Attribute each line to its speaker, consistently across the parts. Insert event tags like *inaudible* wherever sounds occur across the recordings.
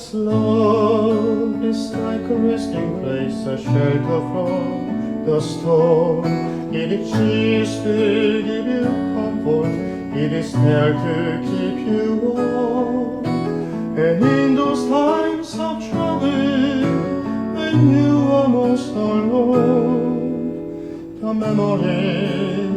Speaker 1: Perhaps love is like a resting place, a shelter from the storm. It exists to give you comfort, it is there to keep you warm. And in those times of trouble, when you are most alone, the memory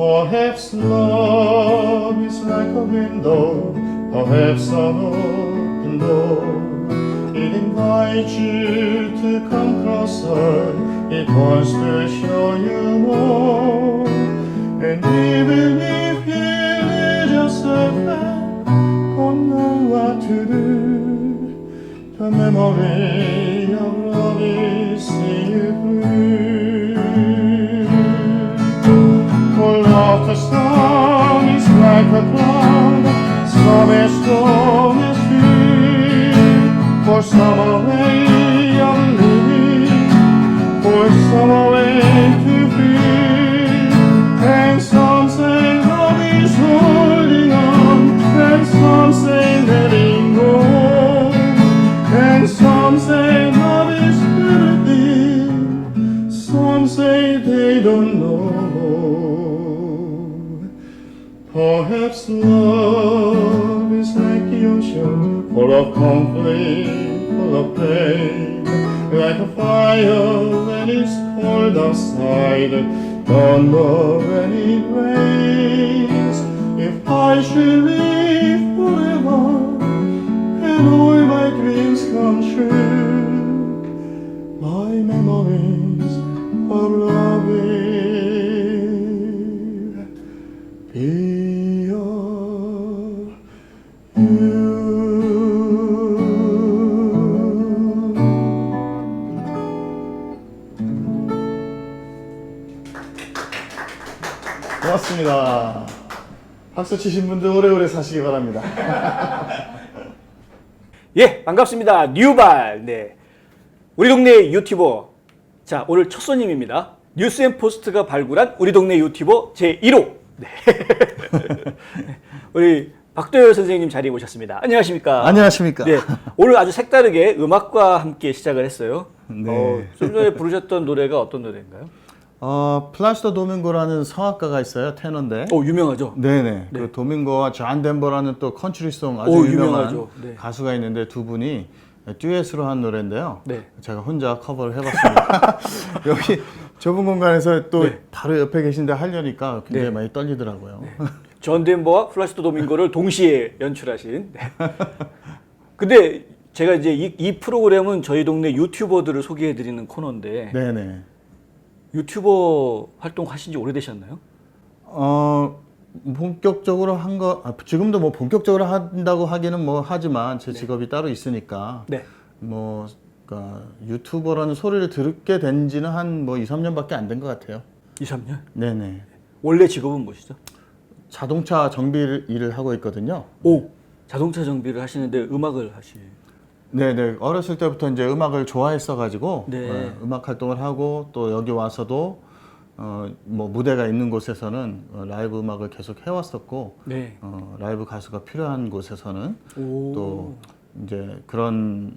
Speaker 1: Perhaps love is like a window, perhaps an open door. It invites you to come closer, it wants to show you more. And even if you lose yourself and don't know what to do, the memory of love is see you the storm is like a cloud, some ocean, full of pain. Like a fire when it's cold outside, don't know when it rains. If I should live forever, and all my dreams come true. My memories of love 고맙습니다. 박수 치신 분들 오래오래 사시기 바랍니다. *laughs*
Speaker 2: 예, 반갑습니다. 뉴발. 네. 우리 동네 유튜버. 자, 오늘 첫 손님입니다. 뉴스 앤 포스트가 발굴한 우리 동네 유튜버 제1호. 네. *laughs* 우리 박도열 선생님 자리에 오셨습니다. 안녕하십니까?
Speaker 1: 안녕하십니까?
Speaker 2: 네. 오늘 아주 색다르게 음악과 함께 시작을 했어요.
Speaker 1: 네.
Speaker 2: 어, 좀 전에 부르셨던 노래가 어떤 노래인가요?
Speaker 1: 어, 플라시도 도밍고라는 성악가가 있어요. 테너인데.
Speaker 2: 어, 유명하죠?
Speaker 1: 네네.
Speaker 2: 네.
Speaker 1: 그 도밍고와 존 덴버라는 또 컨트리송 아주
Speaker 2: 오,
Speaker 1: 유명한
Speaker 2: 유명하죠. 네.
Speaker 1: 가수가 있는데 두 분이 듀엣으로 한 노래인데요.
Speaker 2: 네.
Speaker 1: 제가 혼자 커버를 해봤습니다. *laughs* 여기 좁은 공간에서 또
Speaker 2: 네.
Speaker 1: 바로 옆에 계신데 하려니까 굉장히
Speaker 2: 네.
Speaker 1: 많이 떨리더라고요.
Speaker 2: 존 덴버와 플라시도 도밍고를 동시에 연출하신. 네. 근데 제가 이제 이, 이 프로그램은 저희 동네 유튜버들을 소개해드리는 코너인데
Speaker 1: 네네.
Speaker 2: 유튜버 활동하신 지 오래되셨나요?
Speaker 1: 어 본격적으로 한 거 아, 지금도 뭐 본격적으로 한다고 하기는 뭐 하지만 제 직업이 따로 있으니까
Speaker 2: 네.
Speaker 1: 뭐 그러니까 유튜버라는 소리를 듣게 된 지는 한 뭐 2, 3년밖에 안 된 것 같아요.
Speaker 2: 2, 3년?
Speaker 1: 네네.
Speaker 2: 원래 직업은 무엇이죠?
Speaker 1: 자동차 정비 일을 하고 있거든요.
Speaker 2: 오! 자동차 정비를 하시는데 음악을 하시.
Speaker 1: 네네. 어렸을 때부터 이제 음악을 좋아했어가지고
Speaker 2: 네.
Speaker 1: 어, 음악 활동을 하고 또 여기 와서도 어, 뭐 무대가 있는 곳에서는 어, 라이브 음악을 계속 해왔었고
Speaker 2: 네.
Speaker 1: 어, 라이브 가수가 필요한 곳에서는
Speaker 2: 오.
Speaker 1: 또 이제 그런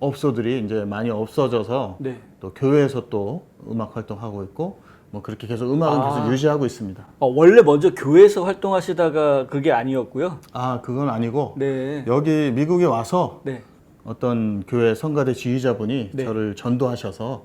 Speaker 1: 업소들이 이제 많이 없어져서
Speaker 2: 네.
Speaker 1: 또 교회에서 또 음악 활동하고 있고 뭐 그렇게 계속 음악은
Speaker 2: 아.
Speaker 1: 계속 유지하고 있습니다.
Speaker 2: 어, 원래 먼저 교회에서 활동하시다가 그게 아니었고요.
Speaker 1: 아 그건 아니고
Speaker 2: 네.
Speaker 1: 여기 미국에 와서
Speaker 2: 네.
Speaker 1: 어떤 교회 성가대 지휘자분이
Speaker 2: 네.
Speaker 1: 저를 전도하셔서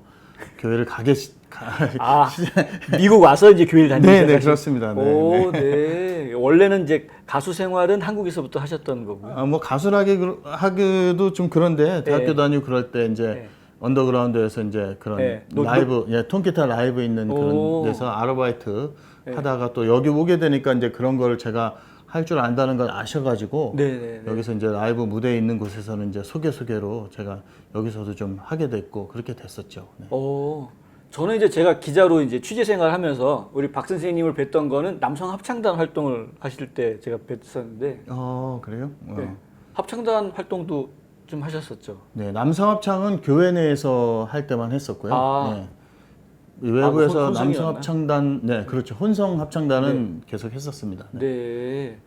Speaker 1: 교회를 가게 시, 가,
Speaker 2: 아, *laughs* 미국 와서 이제 교회를 다니기
Speaker 1: 네, 네,
Speaker 2: 시작하신-
Speaker 1: 그렇습니다. 네,
Speaker 2: 오, 네. 원래는 이제 가수 생활은 한국에서부터 하셨던 거고요.
Speaker 1: 아, 뭐 가수라기 그- 하기도 좀 그런데 대학교
Speaker 2: 네.
Speaker 1: 다니고 그럴 때 이제
Speaker 2: 네.
Speaker 1: 언더그라운드에서 이제 그런
Speaker 2: 네. 노-
Speaker 1: 라이브, 예, 통기타 라이브 있는
Speaker 2: 오.
Speaker 1: 그런 데서 아르바이트
Speaker 2: 네.
Speaker 1: 하다가 또 여기 오게 되니까 이제 그런 걸 제가 할 줄 안다는 걸 아셔가지고
Speaker 2: 네, 네, 네.
Speaker 1: 여기서 이제 라이브 무대에 있는 곳에서는 이제 소개 소개로 제가 여기서도 좀 하게 됐고 그렇게 됐었죠. 네.
Speaker 2: 어, 저는 이제 제가 기자로 이제 취재 생활을 하면서 우리 박 선생님을 뵀던 거는 남성 합창단 활동을 하실 때 제가 뵀었는데
Speaker 1: 어 그래요? 어.
Speaker 2: 네. 합창단 활동도 좀 하셨었죠.
Speaker 1: 네, 남성 합창은 교회 내에서 할 때만 했었고요.
Speaker 2: 아.
Speaker 1: 네. 외부에서
Speaker 2: 아, 혼-
Speaker 1: 남성? 합창단, 네, 그렇죠. 혼성 합창단은 계속 했었습니다. 네.
Speaker 2: 네.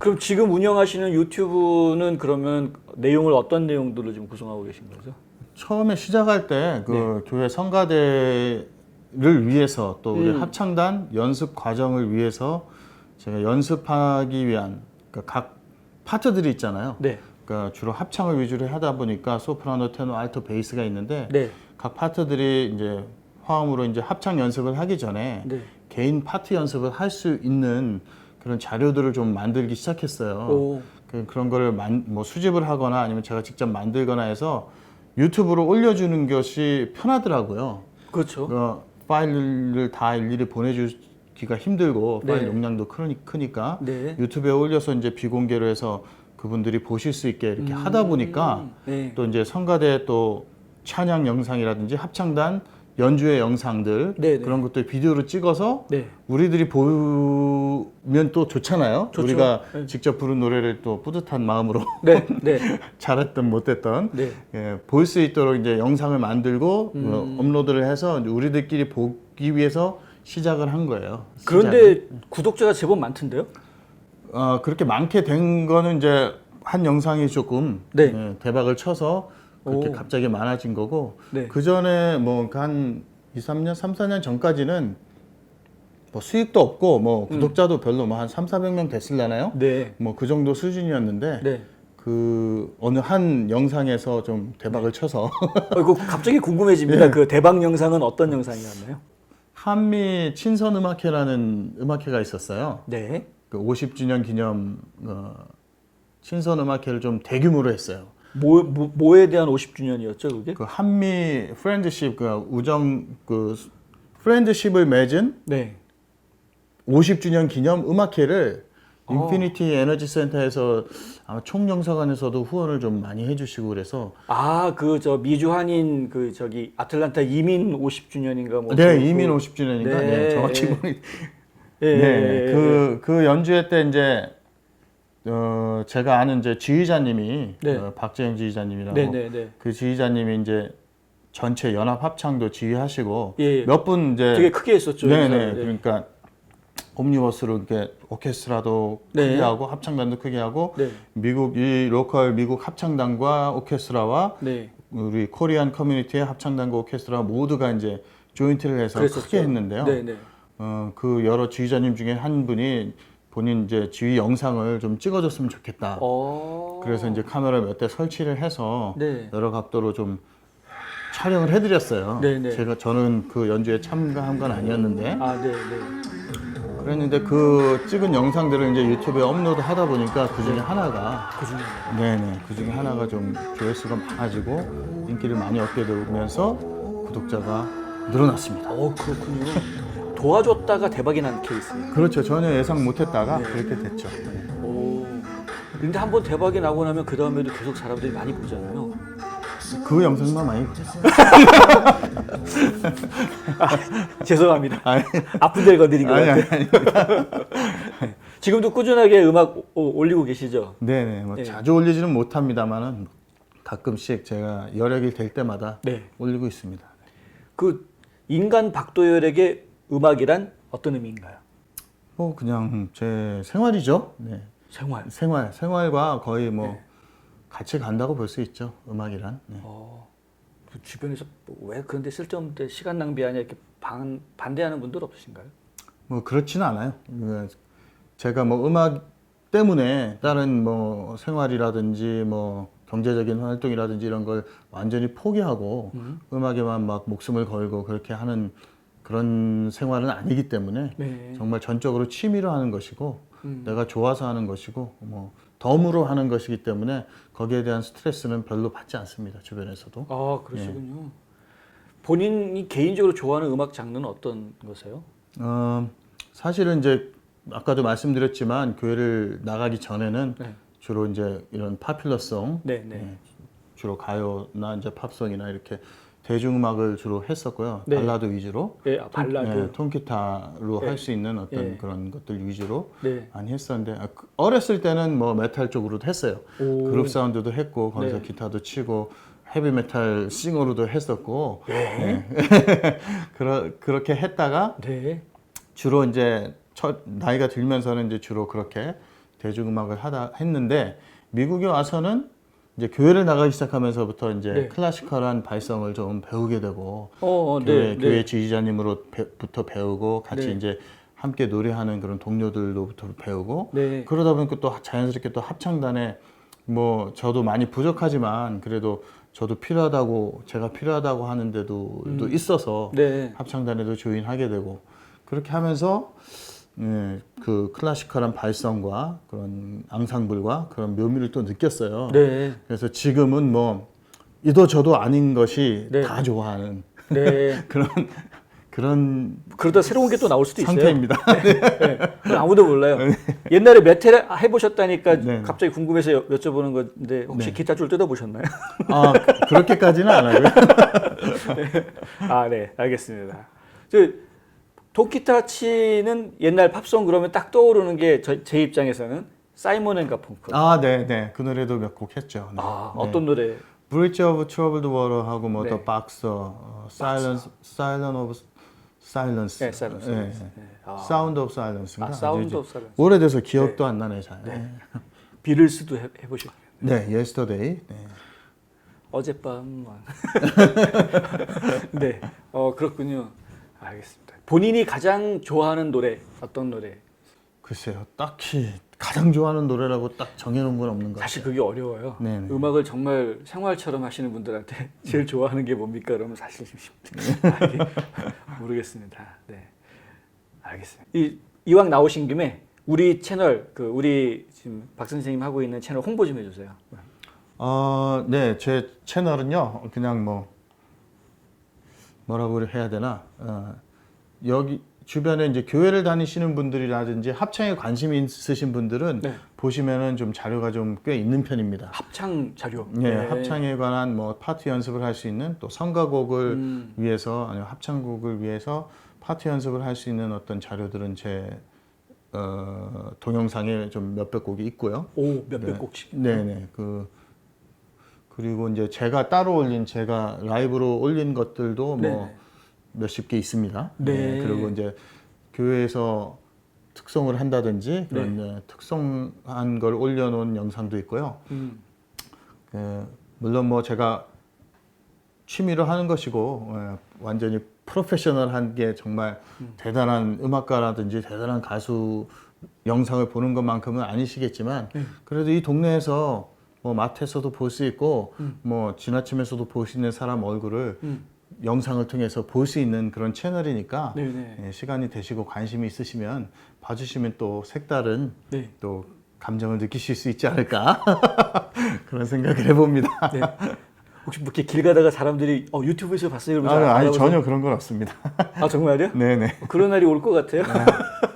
Speaker 2: 그럼 지금 운영하시는 유튜브는 그러면 내용을 어떤 내용들로 지금 구성하고 계신 거죠?
Speaker 1: 처음에 시작할 때그
Speaker 2: 네.
Speaker 1: 교회 성가대를 위해서 또 우리
Speaker 2: 음.
Speaker 1: 합창단 연습 과정을 위해서 제가 연습하기 위한 그러니까 각 파트들이 있잖아요.
Speaker 2: 네.
Speaker 1: 그러니까 주로 합창을 위주로 하다 보니까 소프라노, 테너, 알토, 베이스가 있는데
Speaker 2: 네.
Speaker 1: 각 파트들이 이제 화음으로 이제 합창 연습을 하기 전에
Speaker 2: 네.
Speaker 1: 개인 파트 연습을 할 수 있는 그런 자료들을 좀 만들기 시작했어요.
Speaker 2: 오.
Speaker 1: 그, 그런 거를 만, 뭐 수집을 하거나 아니면 제가 직접 만들거나 해서 유튜브로 올려주는 것이 편하더라고요.
Speaker 2: 그렇죠.
Speaker 1: 그 파일을 다 일일이 보내주기가 힘들고 파일
Speaker 2: 네.
Speaker 1: 용량도 크니, 크니까
Speaker 2: 네.
Speaker 1: 유튜브에 올려서 이제 비공개로 해서 그분들이 보실 수 있게 이렇게 하다 보니까
Speaker 2: 네.
Speaker 1: 또 이제 성가대 또 찬양 영상이라든지 합창단 연주의 영상들
Speaker 2: 네, 네.
Speaker 1: 그런 것들 비디오로 찍어서
Speaker 2: 네.
Speaker 1: 우리들이 보면 또 좋잖아요.
Speaker 2: 좋죠.
Speaker 1: 우리가
Speaker 2: 네.
Speaker 1: 직접 부른 노래를 또 뿌듯한 마음으로
Speaker 2: 네. 네. *laughs*
Speaker 1: 잘했든 못했던
Speaker 2: 네.
Speaker 1: 예, 볼 수 있도록 이제 영상을 만들고
Speaker 2: 음.
Speaker 1: 어, 업로드를 해서 우리들끼리 보기 위해서 시작을 한 거예요. 시작을.
Speaker 2: 그런데 구독자가 제법 많던데요?
Speaker 1: 어, 그렇게 많게 된 거는 이제 한 영상이 조금
Speaker 2: 네.
Speaker 1: 예, 대박을 쳐서 그렇게
Speaker 2: 오.
Speaker 1: 갑자기 많아진 거고
Speaker 2: 네.
Speaker 1: 그 전에 뭐한 2, 3년, 3, 4년 전까지는 뭐 수익도 없고 뭐 구독자도 별로 뭐 한 3, 400명 됐을라나요?
Speaker 2: 네.
Speaker 1: 뭐 그 정도 수준이었는데
Speaker 2: 네.
Speaker 1: 그 어느 한 영상에서 좀 대박을 쳐서
Speaker 2: 어, 이거 갑자기 궁금해집니다. *laughs* 그 대박 영상은 어떤 영상이었나요?
Speaker 1: 한미 친선 음악회라는 음악회가 있었어요.
Speaker 2: 네.
Speaker 1: 그 50주년 기념 어, 친선 음악회를 좀 대규모로 했어요.
Speaker 2: 뭐, 뭐 뭐에 대한 50주년이었죠, 그게?
Speaker 1: 그 한미 프렌드십 그 우정 그 프렌드십을 맺은
Speaker 2: 네.
Speaker 1: 50주년 기념 음악회를
Speaker 2: 어.
Speaker 1: 인피니티 에너지 센터에서 아마 총영사관에서도 후원을 좀 많이 해주시고 그래서
Speaker 2: 아, 그 저 미주 한인 그 저기 아틀란타 이민 50주년인가 뭐.
Speaker 1: 네
Speaker 2: 그-
Speaker 1: 이민
Speaker 2: 그-
Speaker 1: 50주년인가
Speaker 2: 네.
Speaker 1: 네, 정확히 모르
Speaker 2: 예,
Speaker 1: 네,
Speaker 2: 예, 예,
Speaker 1: 그, 그 연주회 때 이제, 어, 제가 아는 이제 지휘자님이,
Speaker 2: 네.
Speaker 1: 어, 박재영 지휘자님이라고.
Speaker 2: 네, 네, 네.
Speaker 1: 그 지휘자님이 이제 전체 연합 합창도 지휘하시고,
Speaker 2: 예, 예.
Speaker 1: 몇 분 이제.
Speaker 2: 되게 크게 했었죠.
Speaker 1: 네네.
Speaker 2: 인사를.
Speaker 1: 그러니까, 옴니버스로 이렇게 오케스트라도
Speaker 2: 네.
Speaker 1: 크게 하고, 합창단도 크게 하고,
Speaker 2: 네.
Speaker 1: 미국, 이 로컬 미국 합창단과 오케스트라와
Speaker 2: 네.
Speaker 1: 우리 코리안 커뮤니티의 합창단과 오케스트라 모두가 이제 조인트를 해서
Speaker 2: 그랬었죠.
Speaker 1: 크게 했는데요.
Speaker 2: 네, 네.
Speaker 1: 어, 그 여러 지휘자님 중에 한 분이 본인 이제 지휘 영상을 좀 찍어줬으면 좋겠다.
Speaker 2: 어.
Speaker 1: 그래서 이제 카메라 몇 대 설치를 해서
Speaker 2: 네.
Speaker 1: 여러 각도로 좀 촬영을 해드렸어요.
Speaker 2: 네, 네.
Speaker 1: 제가 저는 그 연주에 참가한 건 아니었는데
Speaker 2: 아, 네, 네.
Speaker 1: 그랬는데 그 찍은 영상들을 이제 유튜브에 업로드 하다 보니까 그 중에 하나가
Speaker 2: 그 중에.
Speaker 1: 네네 그 중에 하나가 좀 조회수가 많아지고 인기를 많이 얻게 되면서 구독자가 늘어났습니다.
Speaker 2: 어, 그렇군요. 도와줬다가 대박이 난 케이스예요.
Speaker 1: 그렇죠. 전혀 예상 못했다가
Speaker 2: 네.
Speaker 1: 그렇게 됐죠.
Speaker 2: 오. 근데 한 번 대박이 나고 나면 그 다음에도 계속 사람들이 많이 보잖아요.
Speaker 1: 그 영상만 많이 보죠. *laughs*
Speaker 2: 죄송합니다.
Speaker 1: 아니,
Speaker 2: 아픈 데를 건드린 것
Speaker 1: 아니,
Speaker 2: 같아요.
Speaker 1: 아니. *laughs*
Speaker 2: 지금도 꾸준하게 음악 오- 올리고 계시죠?
Speaker 1: 네네. 뭐
Speaker 2: 네.
Speaker 1: 자주 올리지는 못합니다만은 가끔씩 제가 여력이 될 때마다
Speaker 2: 네.
Speaker 1: 올리고 있습니다.
Speaker 2: 그 인간 박도열에게 음악이란 어떤 의미인가요?
Speaker 1: 뭐 그냥 제 생활이죠. 네.
Speaker 2: 생활.
Speaker 1: 생활, 생활과 거의 뭐
Speaker 2: 네.
Speaker 1: 같이 간다고 볼 수 있죠. 음악이란. 네.
Speaker 2: 어, 그 주변에서 뭐왜 그런데 쓸데없는 데 시간 낭비하냐 이렇게 반, 반대하는 분들 없으신가요?
Speaker 1: 뭐 그렇지는 않아요. 그 제가 뭐 음악 때문에 다른 뭐 생활이라든지 뭐 경제적인 활동이라든지 이런 걸 완전히 포기하고 음. 악에만막 목숨을 걸고 그렇게 하는 그런 생활은 아니기 때문에
Speaker 2: 네.
Speaker 1: 정말 전적으로 취미로 하는 것이고
Speaker 2: 음.
Speaker 1: 내가 좋아서 하는 것이고 뭐 덤으로 하는 것이기 때문에 거기에 대한 스트레스는 별로 받지 않습니다. 주변에서도.
Speaker 2: 아 그러시군요. 본인이 개인적으로 좋아하는 음악 장르는 어떤 거세요?
Speaker 1: 어, 사실은 이제 아까도 말씀드렸지만 교회를 나가기 전에는
Speaker 2: 네.
Speaker 1: 주로 이제 이런 파퓰러송,
Speaker 2: 네, 네.
Speaker 1: 예, 주로 가요나 이제 팝송이나 이렇게 대중음악을 주로 했었고요.
Speaker 2: 네.
Speaker 1: 발라드 위주로.
Speaker 2: 예, 아, 발라드.
Speaker 1: 예, 통기타로
Speaker 2: 네.
Speaker 1: 할수 있는 어떤
Speaker 2: 예.
Speaker 1: 그런 것들 위주로
Speaker 2: 네.
Speaker 1: 많이 했었는데 아, 그- 어렸을 때는 뭐 메탈 쪽으로도 했어요.
Speaker 2: 오.
Speaker 1: 그룹 사운드도 했고 거기서
Speaker 2: 네.
Speaker 1: 기타도 치고 헤비메탈 싱어로도 했었고 네. *laughs* 그러, 그렇게 했다가
Speaker 2: 네.
Speaker 1: 주로 이제 첫 나이가 들면서는 이제 주로 그렇게 대중음악을 하다 했는데 미국에 와서는 이제 교회를 나가기 시작하면서부터 이제
Speaker 2: 네.
Speaker 1: 클래시컬한 발성을 좀 배우게 되고
Speaker 2: 어, 어,
Speaker 1: 교회,
Speaker 2: 네.
Speaker 1: 교회
Speaker 2: 네.
Speaker 1: 지휘자님으로부터 배우고 같이
Speaker 2: 네.
Speaker 1: 이제 함께 노래하는 그런 동료들로부터 배우고
Speaker 2: 네.
Speaker 1: 그러다 보니까 또 자연스럽게 또 합창단에 뭐 저도 많이 부족하지만 그래도 저도 필요하다고 제가 필요하다고 하는데도 또 있어서
Speaker 2: 네.
Speaker 1: 합창단에도 조인하게 되고 그렇게 하면서 예, 그 클래시컬한 발성과 그런 앙상블과 그런 묘미를 또 느꼈어요.
Speaker 2: 네.
Speaker 1: 그래서 지금은 뭐 이도 저도 아닌 것이
Speaker 2: 네.
Speaker 1: 다 좋아하는
Speaker 2: 네. *laughs*
Speaker 1: 그런 그런
Speaker 2: 그러다 새로운 게 또 나올 수도 있어요.
Speaker 1: 상태입니다. *laughs*
Speaker 2: 네. 그건 아무도 몰라요. 옛날에 메텔 해보셨다니까
Speaker 1: 네.
Speaker 2: 갑자기 궁금해서 여- 여쭤보는 건데 혹시
Speaker 1: 네.
Speaker 2: 기타 줄 뜯어보셨나요?
Speaker 1: 아 그- 그렇게까지는 안 하고요. *laughs*
Speaker 2: 아, 네, 알겠습니다. 저 독기타 치는 옛날 팝송 그러면 딱 떠오르는 게 제 입장에서는 사이먼 앤 가펑크.
Speaker 1: 아, 네, 네. 그 노래도 몇 곡 했죠. 네.
Speaker 2: 아, 어떤 노래?
Speaker 1: 브릿지 오브 트러블드 워터 하고 뭐
Speaker 2: 네.
Speaker 1: 더 박서, 사일런스, 사일런 오브 사일런스.
Speaker 2: 네, Silence. 네. 아.
Speaker 1: 사운드 오브 사일런스인가?
Speaker 2: 아, 사운드 오브 사일런스.
Speaker 1: 오래돼서 기억도 안 나네, 잘. 네,
Speaker 2: 비틀스도 해, 해보셨나요?
Speaker 1: 네 yesterday. 네.
Speaker 2: 어젯밤. *laughs* 네, 어 그렇군요. 알겠습니다. 본인이 가장 좋아하는 노래 어떤 노래?
Speaker 1: 글쎄요, 딱히 가장 좋아하는 노래라고 딱 정해놓은 건 없는 것 같아요.
Speaker 2: 사실 그게 어려워요.
Speaker 1: 네네.
Speaker 2: 음악을 정말 생활처럼 하시는 분들한테 *laughs* 제일 좋아하는 게 뭡니까? 그러면 사실 좀 쉽- *laughs* 아니, 모르겠습니다. 네, 알겠습니다. 이 이왕 나오신 김에 우리 채널 그 우리 지금 박 선생님 하고 있는 채널 홍보 좀 해주세요.
Speaker 1: 어, 네, 제 채널은요, 그냥 뭐 뭐라고 해야 되나, 어, 여기 주변에 이제 교회를 다니시는 분들이라든지 합창에 관심이 있으신 분들은
Speaker 2: 네.
Speaker 1: 보시면은 좀 자료가 좀 꽤 있는 편입니다.
Speaker 2: 합창 자료.
Speaker 1: 네, 합창에 관한 뭐 파트 연습을 할 수 있는 또 성가곡을
Speaker 2: 음.
Speaker 1: 위해서 아니면 합창곡을 위해서 파트 연습을 할 수 있는 어떤 자료들은 제 어, 동영상에 좀 몇백 곡이 있고요.
Speaker 2: 오 몇백
Speaker 1: 네.
Speaker 2: 곡씩.
Speaker 1: 네 네 그 그리고 이제 제가 따로 올린 제가 라이브로 올린 것들도 뭐
Speaker 2: 네네.
Speaker 1: 몇십 개 있습니다.
Speaker 2: 네.
Speaker 1: 그리고 이제 교회에서 특송을 한다든지 그런
Speaker 2: 네.
Speaker 1: 이제 특송한 걸 올려놓은 영상도 있고요.
Speaker 2: 음.
Speaker 1: 그 물론 뭐 제가 취미로 하는 것이고 예, 완전히 프로페셔널한 게 정말
Speaker 2: 음.
Speaker 1: 대단한 음악가라든지 대단한 가수 영상을 보는 것만큼은 아니시겠지만
Speaker 2: 네.
Speaker 1: 그래도 이 동네에서 뭐 마트에서도 볼 수 있고 뭐 지나치면서도 볼 수 있는 사람 얼굴을
Speaker 2: 음.
Speaker 1: 영상을 통해서 볼 수 있는 그런 채널이니까
Speaker 2: 네네.
Speaker 1: 예, 시간이 되시고 관심이 있으시면 봐주시면 또 색다른
Speaker 2: 네.
Speaker 1: 또 감정을 느끼실 수 있지 않을까 *laughs* 그런 생각을 해봅니다.
Speaker 2: 네. 혹시 뭐 이렇게 길 가다가 사람들이 어 유튜브에서 봤어요
Speaker 1: 아, 아니 전혀 그런 건 없습니다.
Speaker 2: 아 정말요?
Speaker 1: 네네. *laughs*
Speaker 2: 그런 날이 올 것 같아요.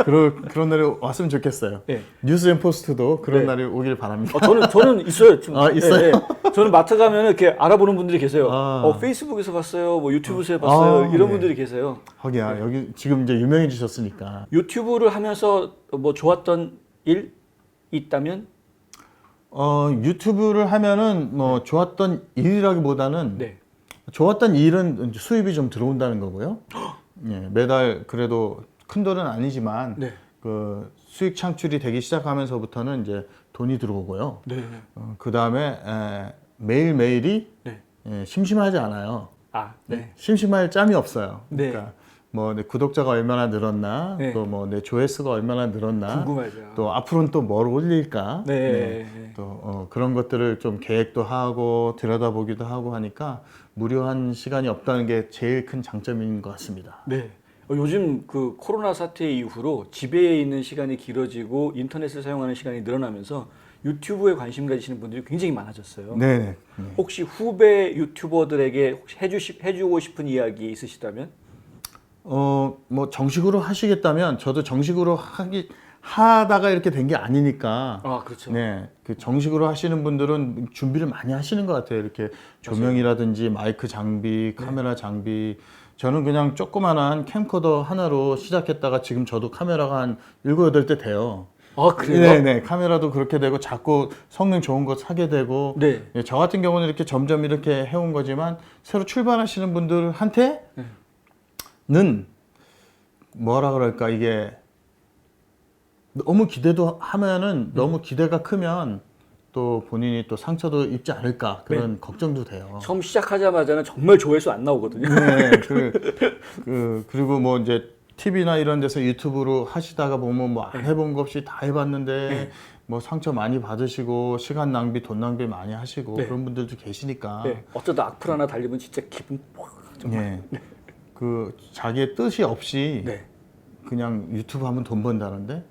Speaker 1: 그런 그런 날이 왔으면 좋겠어요.
Speaker 2: 네.
Speaker 1: 뉴스앤 포스트도 그런
Speaker 2: 네.
Speaker 1: 날이 오길 바랍니다.
Speaker 2: 어, 저는 저는 있어요. 지금.
Speaker 1: 아, 있어요?
Speaker 2: 저는 마트 가면 이렇게 알아보는 분들이 계세요.
Speaker 1: 아.
Speaker 2: 어, 페이스북에서 봤어요. 뭐 유튜브에서 봤어요.
Speaker 1: 아,
Speaker 2: 이런
Speaker 1: 네.
Speaker 2: 분들이 계세요.
Speaker 1: 하기야 여기 지금 이제 유명해지셨으니까
Speaker 2: 유튜브를 하면서 뭐 좋았던 일 있다면
Speaker 1: 어 유튜브를 하면은 뭐 좋았던 일이라기보다는
Speaker 2: 네.
Speaker 1: 좋았던 일은 수입이 좀 들어온다는 거고요. 예, 매달 그래도 큰 돈은 아니지만
Speaker 2: 네.
Speaker 1: 그 수익 창출이 되기 시작하면서부터는 이제 돈이 들어오고요.
Speaker 2: 네.
Speaker 1: 어, 그 다음에 매일 매일이
Speaker 2: 네.
Speaker 1: 예, 심심하지 않아요.
Speaker 2: 아, 네.
Speaker 1: 심심할 짬이 없어요.
Speaker 2: 네.
Speaker 1: 그러니까 뭐 내 구독자가 얼마나 늘었나,
Speaker 2: 네.
Speaker 1: 또뭐 내 조회수가 얼마나 늘었나,
Speaker 2: 궁금하죠.
Speaker 1: 또 앞으로는 또 뭘 올릴까,
Speaker 2: 네.
Speaker 1: 또 어, 그런 것들을 좀 계획도 하고 들여다보기도 하고 하니까 무료한 시간이 없다는 게 제일 큰 장점인 것 같습니다.
Speaker 2: 네. 어, 요즘 그 코로나 사태 이후로 집에 있는 시간이 길어지고 인터넷을 사용하는 시간이 늘어나면서 유튜브에 관심 가지시는 분들이 굉장히 많아졌어요.
Speaker 1: 네, 네.
Speaker 2: 혹시 후배 유튜버들에게 혹시 해주시, 해주고 싶은 이야기 있으시다면?
Speaker 1: 어, 뭐 정식으로 하시겠다면 저도 정식으로 하기 하다가 이렇게 된 게 아니니까.
Speaker 2: 아, 그렇죠.
Speaker 1: 네, 그 정식으로 하시는 분들은 준비를 많이 하시는 것 같아요. 이렇게 조명이라든지 마이크 장비, 카메라 장비. 저는 그냥 조그만한 캠코더 하나로 시작했다가 지금 저도 카메라가 한 일곱 여덟 대 돼요.
Speaker 2: 아 그래요?
Speaker 1: 네네 카메라도 그렇게 되고 자꾸 성능 좋은 거 사게 되고
Speaker 2: 네.
Speaker 1: 예, 저 같은 경우는 이렇게 점점 이렇게 해온 거지만 새로 출발하시는 분들한테는 뭐라 그럴까 이게 너무 기대도 하면은 너무 기대가 크면 또 본인이 또 상처도 입지 않을까 그런 걱정도 돼요.
Speaker 2: 처음 시작하자마자는 정말 조회수 안 나오거든요.
Speaker 1: 네, *laughs* 그, 그, 그리고 뭐 이제 TV나 이런 데서 유튜브로 하시다가 보면 뭐 안 해본 거 없이 다 해봤는데 뭐 상처 많이 받으시고 시간 낭비, 돈 낭비 많이 하시고
Speaker 2: 네.
Speaker 1: 그런 분들도 계시니까.
Speaker 2: 네. 어쩌다 악플 하나 달리면 진짜 기분 팍 정말.
Speaker 1: 예. 그 자기의 뜻이 없이
Speaker 2: 네.
Speaker 1: 그냥 유튜브 하면 돈 번다는데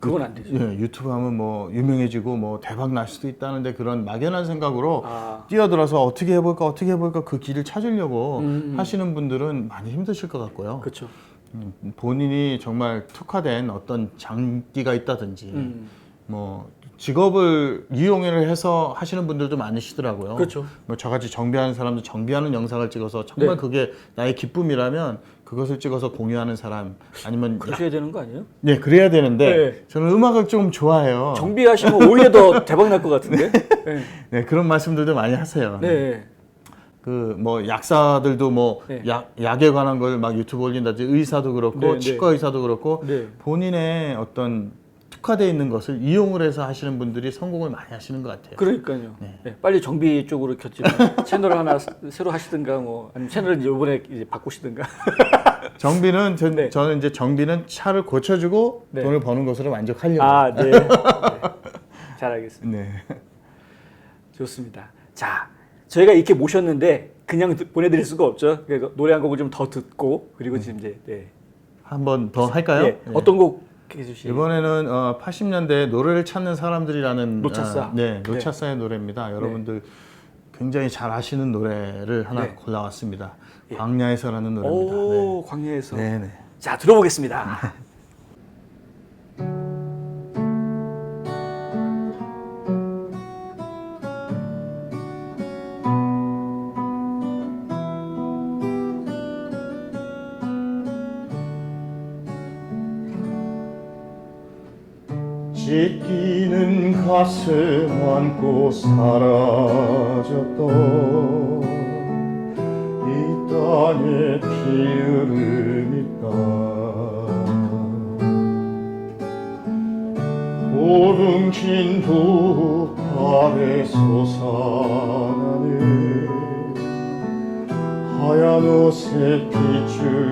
Speaker 2: 그건 안 되죠.
Speaker 1: 예, 유튜브 하면 뭐 유명해지고 뭐 대박 날 수도 있다는데 그런 막연한 생각으로
Speaker 2: 아.
Speaker 1: 뛰어들어서 어떻게 해볼까 어떻게 해볼까 그 길을 찾으려고
Speaker 2: 음, 음.
Speaker 1: 하시는 분들은 많이 힘드실 것 같고요.
Speaker 2: 그렇죠.
Speaker 1: 음, 본인이 정말 특화된 어떤 장기가 있다든지
Speaker 2: 음.
Speaker 1: 뭐 직업을 이용을 해서 하시는 분들도 많으시더라고요.
Speaker 2: 그렇죠.
Speaker 1: 뭐 저같이 정비하는 사람도 정비하는 영상을 찍어서 정말
Speaker 2: 네.
Speaker 1: 그게 나의 기쁨이라면 그것을 찍어서 공유하는 사람 아니면
Speaker 2: 그러셔야 되는 거 아니에요?
Speaker 1: 네 그래야 되는데
Speaker 2: 네.
Speaker 1: 저는 음악을 좀 좋아해요.
Speaker 2: 정비하시면 오히려 더 *laughs* 대박 날 것 같은데. 네.
Speaker 1: 네 그런 말씀들도 많이 하세요.
Speaker 2: 네.
Speaker 1: 그 뭐 약사들도 뭐
Speaker 2: 네.
Speaker 1: 약, 약에 관한 걸 막 유튜브 올린다든지 의사도 그렇고
Speaker 2: 네, 네.
Speaker 1: 치과 의사도 그렇고
Speaker 2: 네.
Speaker 1: 본인의 어떤 특화되어 있는 것을 이용을 해서 하시는 분들이 성공을 많이 하시는 것 같아요.
Speaker 2: 그러니까요.
Speaker 1: 네.
Speaker 2: 네, 빨리 정비 쪽으로 켰지만 *laughs* 채널 하나 스- 새로 하시든가 뭐 아니면 채널을 이번에 이제 바꾸시든가. *laughs*
Speaker 1: 정비는 전,
Speaker 2: 네.
Speaker 1: 저는 이제 정비는 차를 고쳐주고
Speaker 2: 네.
Speaker 1: 돈을 버는 것으로 만족하려고.
Speaker 2: 아, 네. *laughs* 네. 잘 알겠습니다.
Speaker 1: 네.
Speaker 2: 좋습니다. 자, 저희가 이렇게 모셨는데 그냥 듣- 보내드릴 수가 없죠. 그래서 노래 한 곡을 좀 더 듣고 그리고 지금 이제 네.
Speaker 1: 한번 더 할까요?
Speaker 2: 네,
Speaker 1: 네.
Speaker 2: 어떤 곡 해 주시?
Speaker 1: 이번에는 어, 80년대 노래를 찾는 사람들이라는
Speaker 2: 노차싸.
Speaker 1: 어, 네, 노차싸의 노래입니다. 여러분들 굉장히 잘 아시는 노래를 하나
Speaker 2: 네.
Speaker 1: 골라왔습니다.
Speaker 2: 예.
Speaker 1: 광야에서라는 노래입니다.
Speaker 2: 오, 광야에서.
Speaker 1: 네, 네.
Speaker 2: 자, 들어보겠습니다. *laughs*
Speaker 3: 안고 사라졌던 이 땅의 피 흐르니까 고름진 두 아래 솟아나는 하얀 옷에 빗줄